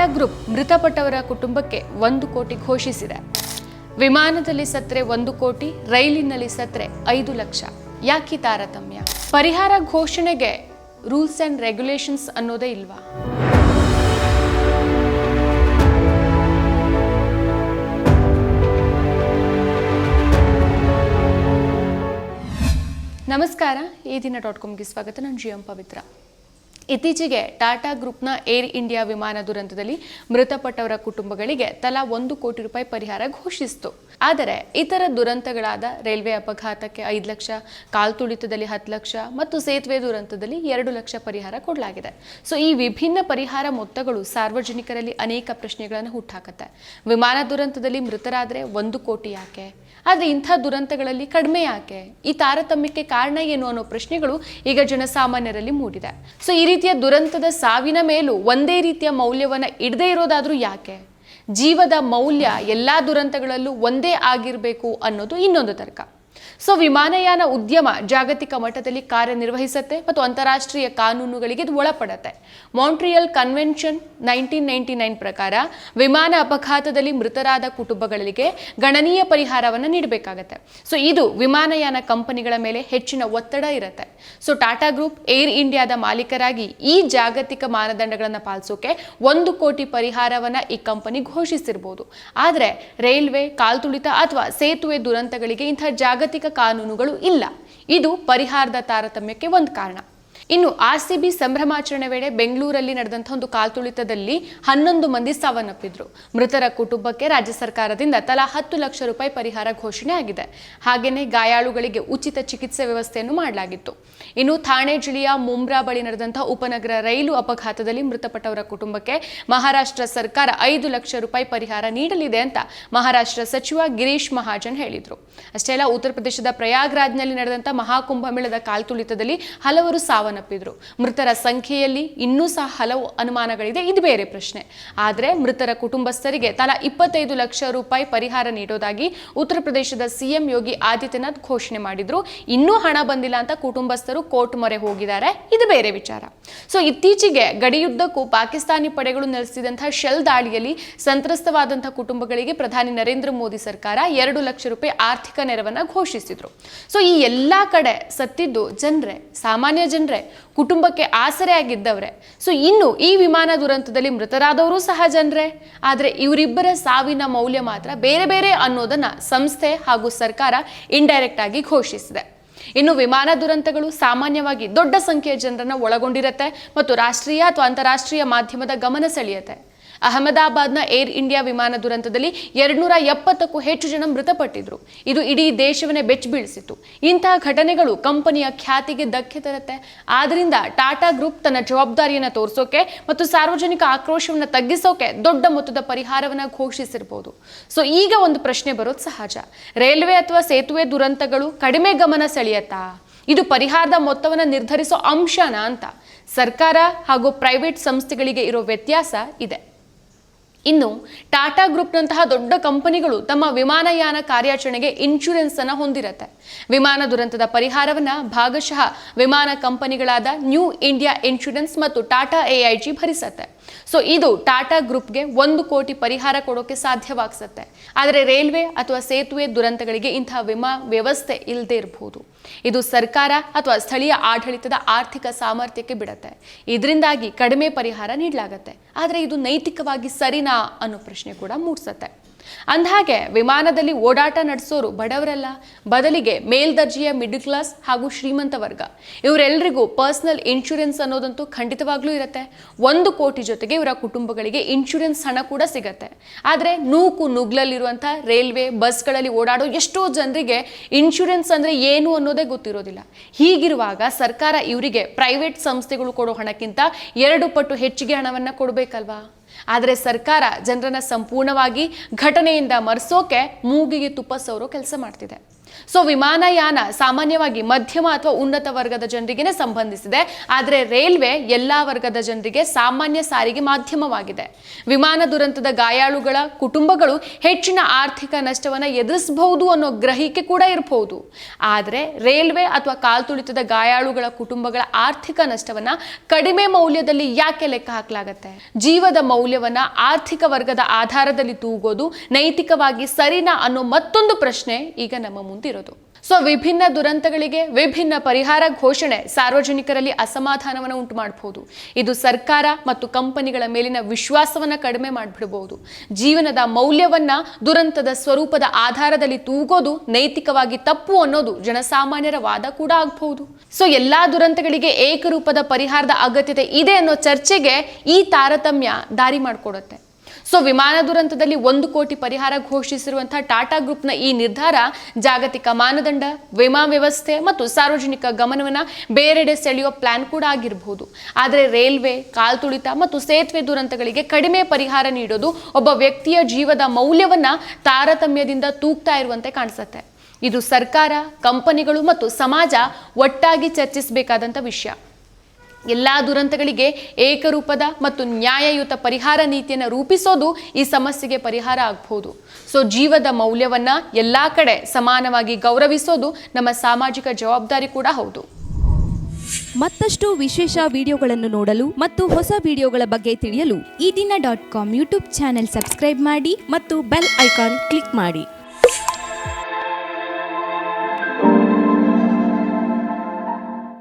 Tata group ಮೃತಪಟ್ಟವರ ಕುಟುಂಬಕ್ಕೆ ಒಂದು ಕೋಟಿ ಘೋಷಿಸಿದೆ. ವಿಮಾನದಲ್ಲಿ ಸತ್ರೆ ಒಂದು ಕೋಟಿ, ರೈಲಿನಲ್ಲಿ ಸತ್ರೆ ಐದು ಲಕ್ಷ. ಯಾಕೆ ತಾರತಮ್ಯ? ಪರಿಹಾರ ಘೋಷಣೆಗೆ ರೂಲ್ಸ್ ಅಂಡ್ ರೆಗ್ಯುಲೇಷನ್ಸ್ ಅನ್ನೋದೇ ಇಲ್ವಾ? ನಮಸ್ಕಾರ. ಈ ದಿನ ಡಾಟ್ ಕಾಮ್ಗೆ ಸ್ವಾಗತ. ನಾನು ಜಿ ಎಂ ಪವಿತ್ರ. ಇತ್ತೀಚೆಗೆ ಟಾಟಾ ಗ್ರೂಪ್ನ ಏರ್ ಇಂಡಿಯಾ ವಿಮಾನ ದುರಂತದಲ್ಲಿ ಮೃತಪಟ್ಟವರ ಕುಟುಂಬಗಳಿಗೆ ತಲಾ ಒಂದು ಕೋಟಿ ರೂಪಾಯಿ ಪರಿಹಾರ ಘೋಷಿಸಿತು. ಆದರೆ ಇತರ ದುರಂತಗಳಾದ ರೈಲ್ವೆ ಅಪಘಾತಕ್ಕೆ ಐದು ಲಕ್ಷ ಕಾಲ್ತುಳಿತದಲ್ಲಿ ಹತ್ತು ಲಕ್ಷ ಮತ್ತು ಸೇತುವೆ ದುರಂತದಲ್ಲಿ ಎರಡು ಲಕ್ಷ ಪರಿಹಾರ ಕೊಡಲಾಗಿದೆ. ಸೊ, ಈ ವಿಭಿನ್ನ ಪರಿಹಾರ ಮೊತ್ತಗಳು ಸಾರ್ವಜನಿಕರಲ್ಲಿ ಅನೇಕ ಪ್ರಶ್ನೆಗಳನ್ನು ಹುಟ್ಟಾಕತ್ತೆ. ವಿಮಾನ ದುರಂತದಲ್ಲಿ ಮೃತರಾದರೆ ಒಂದು ಕೋಟಿ ಯಾಕೆ? ಆದರೆ ಇಂಥ ದುರಂತಗಳಲ್ಲಿ ಕಡಿಮೆ ಯಾಕೆ? ಈ ತಾರತಮ್ಯಕ್ಕೆ ಕಾರಣ ಏನು ಅನ್ನೋ ಪ್ರಶ್ನೆಗಳು ಈಗ ಜನಸಾಮಾನ್ಯರಲ್ಲಿ ಮೂಡಿದೆ. ಸೊ ಈ ರೀತಿಯ ದುರಂತದ ಸಾವಿನ ಮೇಲೂ ಒಂದೇ ರೀತಿಯ ಮೌಲ್ಯವನ್ನ ಇಡದೇ ಇರೋದಾದರೂ ಯಾಕೆ? ಜೀವದ ಮೌಲ್ಯ ಎಲ್ಲ ದುರಂತಗಳಲ್ಲೂ ಒಂದೇ ಆಗಿರಬೇಕು ಅನ್ನೋದು ಇನ್ನೊಂದು ತರ್ಕ. ಸೊ ವಿಮಾನಯಾನ ಉದ್ಯಮ ಜಾಗತಿಕ ಮಟ್ಟದಲ್ಲಿ ಕಾರ್ಯನಿರ್ವಹಿಸುತ್ತೆ ಮತ್ತು ಅಂತಾರಾಷ್ಟ್ರೀಯ ಕಾನೂನುಗಳಿಗೆ ಇದು ಒಳಪಡುತ್ತೆ. Montreal convention nineteen ninety nine ಪ್ರಕಾರ ವಿಮಾನ ಅಪಘಾತದಲ್ಲಿ ಮೃತರಾದ ಕುಟುಂಬಗಳಿಗೆ ಗಣನೀಯ ಪರಿಹಾರವನ್ನು ನೀಡಬೇಕಾಗತ್ತೆ. ಸೊ ಇದು ವಿಮಾನಯಾನ ಕಂಪನಿಗಳ ಮೇಲೆ ಹೆಚ್ಚಿನ ಒತ್ತಡ ಇರುತ್ತೆ. ಸೊ ಟಾಟಾ ಗ್ರೂಪ್ ಏರ್ ಇಂಡಿಯಾದ ಮಾಲೀಕರಾಗಿ ಈ ಜಾಗತಿಕ ಮಾನದಂಡಗಳನ್ನು ಪಾಲಿಸೋಕೆ ಒಂದು ಕೋಟಿ ಪರಿಹಾರವನ್ನ ಈ ಕಂಪನಿ ಘೋಷಿಸಿರ್ಬೋದು. ಆದರೆ ರೈಲ್ವೆ ಕಾಲ್ತುಳಿತ ಅಥವಾ ಸೇತುವೆ ದುರಂತಗಳಿಗೆ ಇಂಥ ಜಾಗತಿಕ ಕಾನೂನುಗಳು ಇಲ್ಲ. ಇದು ಪರಿಹಾರದ ತಾರತಮ್ಯಕ್ಕೆ ಒಂದು ಕಾರಣ. ಇನ್ನು ಆರ್ ಸಂಭ್ರಮಾಚರಣೆ ವೇಳೆ ಬೆಂಗಳೂರಲ್ಲಿ ನಡೆದಂತಹ ಒಂದು ಕಾಲ್ತುಳಿತದಲ್ಲಿ ಹನ್ನೊಂದು ಮಂದಿ ಸಾವನ್ನಪ್ಪಿದ್ರು. ಮೃತರ ಕುಟುಂಬಕ್ಕೆ ರಾಜ್ಯ ಸರ್ಕಾರದಿಂದ ತಲಾ ಹತ್ತು ಲಕ್ಷ ರೂಪಾಯಿ ಪರಿಹಾರ ಘೋಷಣೆ ಆಗಿದೆ. ಹಾಗೆಯೇ ಗಾಯಾಳುಗಳಿಗೆ ಉಚಿತ ಚಿಕಿತ್ಸೆ ವ್ಯವಸ್ಥೆಯನ್ನು ಮಾಡಲಾಗಿತ್ತು. ಇನ್ನು ಥಾಣೆ ಜಿಲ್ಲೆಯ ಮುಂಬ್ರಾ ಬಳಿ ನಡೆದಂತಹ ಉಪನಗರ ರೈಲು ಅಪಘಾತದಲ್ಲಿ ಮೃತಪಟ್ಟವರ ಕುಟುಂಬಕ್ಕೆ ಮಹಾರಾಷ್ಟ್ರ ಸರ್ಕಾರ ಐದು ಲಕ್ಷ ರೂಪಾಯಿ ಪರಿಹಾರ ನೀಡಲಿದೆ ಅಂತ ಮಹಾರಾಷ್ಟ್ರ ಸಚಿವ ಗಿರೀಶ್ ಮಹಾಜನ್ ಹೇಳಿದರು. ಅಷ್ಟೇ ಅಲ್ಲ, ಉತ್ತರ ಪ್ರದೇಶದ ಪ್ರಯಾಗ್ರಾಜ್ನಲ್ಲಿ ನಡೆದಂತಹ ಮಹಾಕುಂಭಮೇಳದ ಕಾಲ್ತುಳಿತದಲ್ಲಿ ಹಲವರು ಸಾವನ್ನಪ್ಪಿದ್ರು ಮೃತರ ಸಂಖ್ಯೆಯಲ್ಲಿ ಇನ್ನೂ ಸಹ ಹಲವು ಅನುಮಾನಗಳಿದೆ. ಇದು ಬೇರೆ ಪ್ರಶ್ನೆ. ಆದರೆ ಮೃತರ ಕುಟುಂಬಸ್ಥರಿಗೆ ತಲಾ ಇಪ್ಪತ್ತೈದು ಲಕ್ಷ ರೂಪಾಯಿ ಪರಿಹಾರ ನೀಡೋದಾಗಿ ಉತ್ತರ ಪ್ರದೇಶದ ಸಿಎಂ ಯೋಗಿ ಆದಿತ್ಯನಾಥ್ ಘೋಷಣೆ ಮಾಡಿದ್ರು. ಇನ್ನೂ ಹಣ ಬಂದಿಲ್ಲ ಅಂತ ಕುಟುಂಬಸ್ಥರು ಕೋರ್ಟ್ ಮೊರೆ ಹೋಗಿದ್ದಾರೆ. ಇದು ಬೇರೆ ವಿಚಾರ. ಸೊ, ಇತ್ತೀಚೆಗೆ ಗಡಿಯುದ್ದಕ್ಕೂ ಪಾಕಿಸ್ತಾನಿ ಪಡೆಗಳು ನಡೆಸಿದಂತಹ ಶೆಲ್ ದಾಳಿಯಲ್ಲಿ ಸಂತ್ರಸ್ತವಾದಂತಹ ಕುಟುಂಬಗಳಿಗೆ ಪ್ರಧಾನಿ ನರೇಂದ್ರ ಮೋದಿ ಸರ್ಕಾರ ಎರಡು ಲಕ್ಷ ರೂಪಾಯಿ ಆರ್ಥಿಕ ನೆರವನ್ನ ಘೋಷಿಸಿದ್ರು. ಸೊ, ಈ ಎಲ್ಲಾ ಕಡೆ ಸತ್ತಿದ್ದು ಜನರೇ, ಸಾಮಾನ್ಯ ಜನರೇ ಕುಟುಂಬಕ್ಕೆ ಆಸರೆ ಆಗಿದ್ದವ್ರೆ. ಸೊ ಇನ್ನು ಈ ವಿಮಾನ ದುರಂತದಲ್ಲಿ ಮೃತರಾದವರು ಸಹ ಜನರೇ. ಆದರೆ ಇವರಿಬ್ಬರ ಸಾವಿನ ಮೌಲ್ಯ ಮಾತ್ರ ಬೇರೆ ಬೇರೆ ಅನ್ನೋದನ್ನ ಸಂಸ್ಥೆ ಹಾಗೂ ಸರ್ಕಾರ ಇಂಡೈರೆಕ್ಟ್ ಆಗಿ ಘೋಷಿಸಿದೆ. ಇನ್ನು ವಿಮಾನ ದುರಂತಗಳು ಸಾಮಾನ್ಯವಾಗಿ ದೊಡ್ಡ ಸಂಖ್ಯೆಯ ಜನರನ್ನು ಒಳಗೊಂಡಿರುತ್ತೆ ಮತ್ತು ರಾಷ್ಟ್ರೀಯ ಅಥವಾ ಅಂತಾರಾಷ್ಟ್ರೀಯ ಮಾಧ್ಯಮದ ಗಮನ ಸೆಳೆಯುತ್ತೆ. ಅಹಮದಾಬಾದ್ನ ಏರ್ ಇಂಡಿಯಾ ವಿಮಾನ ದುರಂತದಲ್ಲಿ ಎರಡ್ನೂರ ಎಪ್ಪತ್ತಕ್ಕೂ ಹೆಚ್ಚು ಜನ ಮೃತಪಟ್ಟಿದ್ರು. ಇದು ಇಡೀ ದೇಶವನ್ನೇ ಬೆಚ್ಚ ಬೀಳಿಸಿತು ಇಂತಹ ಘಟನೆಗಳು ಕಂಪನಿಯ ಖ್ಯಾತಿಗೆ ಧಕ್ಕೆ ತರುತ್ತೆ. ಆದ್ರಿಂದ ಟಾಟಾ ಗ್ರೂಪ್ ತನ್ನ ಜವಾಬ್ದಾರಿಯನ್ನು ತೋರಿಸೋಕೆ ಮತ್ತು ಸಾರ್ವಜನಿಕ ಆಕ್ರೋಶವನ್ನು ತಗ್ಗಿಸೋಕೆ ದೊಡ್ಡ ಮೊತ್ತದ ಪರಿಹಾರವನ್ನ ಘೋಷಿಸಿರಬಹುದು ಸೊ, ಈಗ ಒಂದು ಪ್ರಶ್ನೆ ಬರೋದು ಸಹಜ. ರೈಲ್ವೆ ಅಥವಾ ಸೇತುವೆ ದುರಂತಗಳು ಕಡಿಮೆ ಗಮನ ಸೆಳೆಯತ್ತಾ? ಇದು ಪರಿಹಾರದ ಮೊತ್ತವನ್ನು ನಿರ್ಧರಿಸೋ ಅಂಶನ ಅಂತ. ಸರ್ಕಾರ ಹಾಗೂ ಪ್ರೈವೇಟ್ ಸಂಸ್ಥೆಗಳಿಗೆ ಇರೋ ವ್ಯತ್ಯಾಸ ಇದೆ. ಇನ್ನು ಟಾಟಾ ಗ್ರೂಪ್ನಂತಹ ದೊಡ್ಡ ಕಂಪನಿಗಳು ತಮ್ಮ ವಿಮಾನಯಾನ ಕಾರ್ಯಾಚರಣೆಗೆ ಇನ್ಶೂರೆನ್ಸ್ ಅನ್ನು ಹೊಂದಿರುತ್ತೆ. ವಿಮಾನ ದುರಂತದ ಪರಿಹಾರವನ್ನ ಭಾಗಶಃ ವಿಮಾನ ಕಂಪನಿಗಳಾದ ನ್ಯೂ ಇಂಡಿಯಾ ಇನ್ಶೂರೆನ್ಸ್ ಮತ್ತು ಟಾಟಾ ಎಐಜಿ ಭರಿಸತ್ತೆ. ಸೊ, ಇದು ಟಾಟಾ ಗ್ರೂಪ್ಗೆ ಒಂದು ಕೋಟಿ ಪರಿಹಾರ ಕೊಡೋಕೆ ಸಾಧ್ಯವಾಗಿಸುತ್ತೆ. ಆದರೆ ರೈಲ್ವೆ ಅಥವಾ ಸೇತುವೆ ದುರಂತಗಳಿಗೆ ಇಂತಹ ವಿಮಾ ವ್ಯವಸ್ಥೆ ಇಲ್ಲದೆ ಇರಬಹುದು ಇದು ಸರ್ಕಾರ ಅಥವಾ ಸ್ಥಳೀಯ ಆಡಳಿತದ ಆರ್ಥಿಕ ಸಾಮರ್ಥ್ಯಕ್ಕೆ ಬಿಡತ್ತೆ. ಇದರಿಂದಾಗಿ ಕಡಿಮೆ ಪರಿಹಾರ ನೀಡಲಾಗುತ್ತೆ. ಆದರೆ ಇದು ನೈತಿಕವಾಗಿ ಸರಿನಾ ಅನ್ನೋ ಪ್ರಶ್ನೆ ಕೂಡ ಮೂಡಿಸತ್ತೆ. ಅಂದಹಾಗೆ ವಿಮಾನದಲ್ಲಿ ಓಡಾಟ ನಡೆಸೋರು ಬಡವರಲ್ಲ, ಬದಲಿಗೆ ಮೇಲ್ದರ್ಜೆಯ ಮಿಡ್ ಕ್ಲಾಸ್ ಹಾಗೂ ಶ್ರೀಮಂತ ವರ್ಗ. ಇವರೆಲ್ಲರಿಗೂ ಪರ್ಸನಲ್ ಇನ್ಶೂರೆನ್ಸ್ ಅನ್ನೋದಂತೂ ಖಂಡಿತವಾಗ್ಲೂ ಇರುತ್ತೆ. ಒಂದು ಕೋಟಿ ಜೊತೆಗೆ ಇವರ ಕುಟುಂಬಗಳಿಗೆ ಇನ್ಶೂರೆನ್ಸ್ ಹಣ ಕೂಡ ಸಿಗತ್ತೆ. ಆದರೆ ನೂಕು ನುಗ್ಲಲ್ಲಿರುವಂಥ ರೈಲ್ವೆ ಬಸ್ಗಳಲ್ಲಿ ಓಡಾಡೋ ಎಷ್ಟೋ ಜನರಿಗೆ ಇನ್ಶೂರೆನ್ಸ್ ಅಂದರೆ ಏನು ಅನ್ನೋದೇ ಗೊತ್ತಿರೋದಿಲ್ಲ. ಹೀಗಿರುವಾಗ ಸರ್ಕಾರ ಇವರಿಗೆ ಪ್ರೈವೇಟ್ ಸಂಸ್ಥೆಗಳು ಕೊಡೋ ಹಣಕ್ಕಿಂತ ಎರಡು ಪಟ್ಟು ಹೆಚ್ಚಿಗೆ ಹಣವನ್ನು ಕೊಡಬೇಕಲ್ವಾ? ಆದರೆ ಸರ್ಕಾರ ಜನರನ್ನ ಸಂಪೂರ್ಣವಾಗಿ ಘಟನೆಯಿಂದ ಮರೆಸೋಕೆ ಮೂಗಿಗೆ ತುಪ್ಪ ಸವರೋ ಕೆಲಸ ಮಾಡ್ತಿದೆ. ಸೊ ವಿಮಾನಯಾನ ಸಾಮಾನ್ಯವಾಗಿ ಮಧ್ಯಮ ಅಥವಾ ಉನ್ನತ ವರ್ಗದ ಜನರಿಗೆ ಸಂಬಂಧಿಸಿದೆ. ಆದರೆ ರೈಲ್ವೆ ಎಲ್ಲಾ ವರ್ಗದ ಜನರಿಗೆ ಸಾಮಾನ್ಯ ಸಾರಿಗೆ ಮಾಧ್ಯಮವಾಗಿದೆ. ವಿಮಾನ ದುರಂತದ ಗಾಯಾಳುಗಳ ಕುಟುಂಬಗಳು ಹೆಚ್ಚಿನ ಆರ್ಥಿಕ ನಷ್ಟವನ್ನು ಎದುರಿಸಬಹುದು ಅನ್ನೋ ಗ್ರಹಿಕೆ ಕೂಡ ಇರಬಹುದು. ಆದರೆ ರೈಲ್ವೆ ಅಥವಾ ಕಾಲ್ತುಳಿತದ ಗಾಯಾಳುಗಳ ಕುಟುಂಬಗಳ ಆರ್ಥಿಕ ನಷ್ಟವನ್ನ ಕಡಿಮೆ ಮೌಲ್ಯದಲ್ಲಿ ಯಾಕೆ ಲೆಕ್ಕ ಹಾಕಲಾಗತ್ತೆ? ಜೀವದ ಮೌಲ್ಯವನ್ನ ಆರ್ಥಿಕ ವರ್ಗದ ಆಧಾರದಲ್ಲಿ ತೂಗೋದು ನೈತಿಕವಾಗಿ ಸರಿನಾ ಅನ್ನೋ ಮತ್ತೊಂದು ಪ್ರಶ್ನೆ ಈಗ ನಮ್ಮ ಮುಂದಿರೋದು ಸೊ ವಿಭಿನ್ನ ದುರಂತಗಳಿಗೆ ವಿಭಿನ್ನ ಪರಿಹಾರ ಘೋಷಣೆ ಸಾರ್ವಜನಿಕರಲ್ಲಿ ಅಸಮಾಧಾನವನ್ನು ಉಂಟು ಮಾಡಬಹುದು ಇದು ಸರ್ಕಾರ ಮತ್ತು ಕಂಪನಿಗಳ ಮೇಲಿನ ವಿಶ್ವಾಸವನ್ನು ಕಡಿಮೆ ಮಾಡಿಬಿಡಬಹುದು. ಜೀವನದ ಮೌಲ್ಯವನ್ನ ದುರಂತದ ಸ್ವರೂಪದ ಆಧಾರದಲ್ಲಿ ತೂಗೋದು ನೈತಿಕವಾಗಿ ತಪ್ಪು ಅನ್ನೋದು ಜನಸಾಮಾನ್ಯರ ವಾದ ಕೂಡ ಆಗಬಹುದು. ಸೊ ಎಲ್ಲಾ ದುರಂತಗಳಿಗೆ ಏಕರೂಪದ ಪರಿಹಾರದ ಅಗತ್ಯತೆ ಇದೆ ಅನ್ನೋ ಚರ್ಚೆಗೆ ಈ ತಾರತಮ್ಯ ದಾರಿ ಮಾಡಿಕೊಡುತ್ತೆ. ಸೊ ವಿಮಾನ ದುರಂತದಲ್ಲಿ ಒಂದು ಕೋಟಿ ಪರಿಹಾರ ಘೋಷಿಸಿರುವಂತಹ ಟಾಟಾ ಗ್ರೂಪ್ನ ಈ ನಿರ್ಧಾರ ಜಾಗತಿಕ ಮಾನದಂಡ, ವಿಮಾ ವ್ಯವಸ್ಥೆ ಮತ್ತು ಸಾರ್ವಜನಿಕ ಗಮನವನ್ನು ಬೇರೆಡೆ ಸೆಳೆಯುವ ಪ್ಲಾನ್ ಕೂಡ ಆಗಿರಬಹುದು ಆದರೆ ರೈಲ್ವೆ ಕಾಲ್ತುಳಿತ ಮತ್ತು ಸೇತುವೆ ದುರಂತಗಳಿಗೆ ಕಡಿಮೆ ಪರಿಹಾರ ನೀಡೋದು ಒಬ್ಬ ವ್ಯಕ್ತಿಯ ಜೀವದ ಮೌಲ್ಯವನ್ನ ತಾರತಮ್ಯದಿಂದ ತೂಗ್ತಾ ಇರುವಂತೆ ಕಾಣಿಸುತ್ತೆ. ಇದು ಸರ್ಕಾರ, ಕಂಪನಿಗಳು ಮತ್ತು ಸಮಾಜ ಒಟ್ಟಾಗಿ ಚರ್ಚಿಸಬೇಕಾದಂಥ ವಿಷಯ. ಎಲ್ಲ ದುರಂತಗಳಿಗೆ ಏಕರೂಪದ ಮತ್ತು ನ್ಯಾಯಯುತ ಪರಿಹಾರ ನೀತಿಯನ್ನು ರೂಪಿಸೋದು ಈ ಸಮಸ್ಯೆಗೆ ಪರಿಹಾರ ಆಗಬಹುದು ಸೊ, ಜೀವದ ಮೌಲ್ಯವನ್ನ ಎಲ್ಲ ಕಡೆ ಸಮಾನವಾಗಿ ಗೌರವಿಸೋದು ನಮ್ಮ ಸಾಮಾಜಿಕ ಜವಾಬ್ದಾರಿ ಕೂಡ ಹೌದು. ಮತ್ತಷ್ಟು ವಿಶೇಷ ವಿಡಿಯೋಗಳನ್ನು ನೋಡಲು ಮತ್ತು ಹೊಸ ವಿಡಿಯೋಗಳ ಬಗ್ಗೆ ತಿಳಿಯಲು Ee Dina dot com YouTube channel subscribe ಮಾಡಿ ಮತ್ತು ಬೆಲ್ ಐಕಾನ್ ಕ್ಲಿಕ್ ಮಾಡಿ.